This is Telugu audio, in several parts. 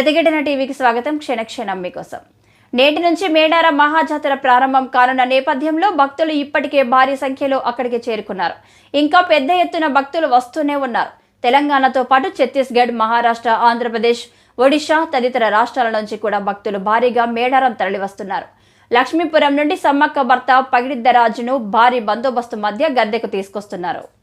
ప్రతిఘటన టీవీకి స్వాగతం. క్షణక్షణం మీకోసం. నేటి నుంచి మేడారం మహాజాతర ప్రారంభం కానున్న నేపథ్యంలో భక్తులు ఇప్పటికే భారీ సంఖ్యలో అక్కడికి చేరుకున్నారు. ఇంకా పెద్ద ఎత్తున భక్తులు వస్తూనే ఉన్నారు. తెలంగాణతో పాటు ఛత్తీస్గఢ్ మహారాష్ట్ర ఆంధ్రప్రదేశ్ ఒడిశా తదితర రాష్ట్రాల నుంచి కూడా భక్తులు భారీగా మేడారం తరలివస్తున్నారు. లక్ష్మీపురం నుండి సమ్మక్క భర్త పగిడిద్దరాజును భారీ బందోబస్తు మధ్య గద్దెకు తీసుకొస్తున్నారు.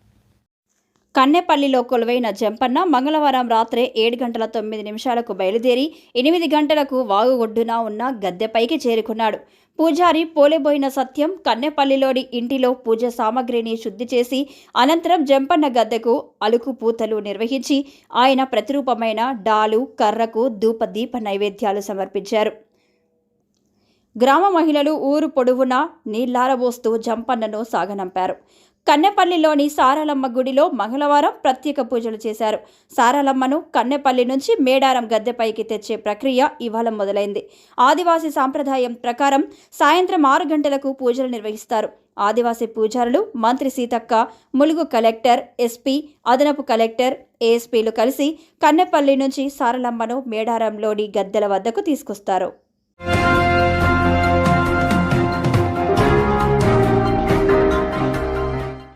కన్నెపల్లిలో కొలువైన జంపన్న మంగళవారం రాత్రే ఏడు గంటల తొమ్మిది నిమిషాలకు బయలుదేరి ఎనిమిది గంటలకు వాగు ఒడ్డున ఉన్న గద్దెపైకి చేరుకున్నాడు. పూజారి పోలేబోయిన సత్యం కన్నెపల్లిలోని ఇంటిలో పూజ సామగ్రిని శుద్ధి చేసి అనంతరం జంపన్న గద్దెకు అలుకు పూతలు నిర్వహించి ఆయన ప్రతిరూపమైన డాలు కర్రకు ధూప దీప నైవేద్యాలు సమర్పించారు. గ్రామ మహిళలు ఊరు పొడవునా నీళ్ళారబోస్తూ జంపన్నను సాగనంపారు. కన్నెపల్లిలోని సారాలమ్మ గుడిలో మంగళవారం ప్రత్యేక పూజలు చేశారు. సారాలమ్మను కన్నెపల్లి నుంచి మేడారం గద్దెపైకి తెచ్చే ప్రక్రియ ఇవాళ మొదలైంది. ఆదివాసీ సాంప్రదాయం ప్రకారం సాయంత్రం ఆరు గంటలకు పూజలు నిర్వహిస్తారు. ఆదివాసీ పూజారులు మంత్రి సీతక్క ములుగు కలెక్టర్ ఎస్పీ అదనపు కలెక్టర్ ఏఎస్పీలు కలిసి కన్నెపల్లి నుంచి సారలమ్మను మేడారంలోని గద్దెల వద్దకు తీసుకొస్తారు.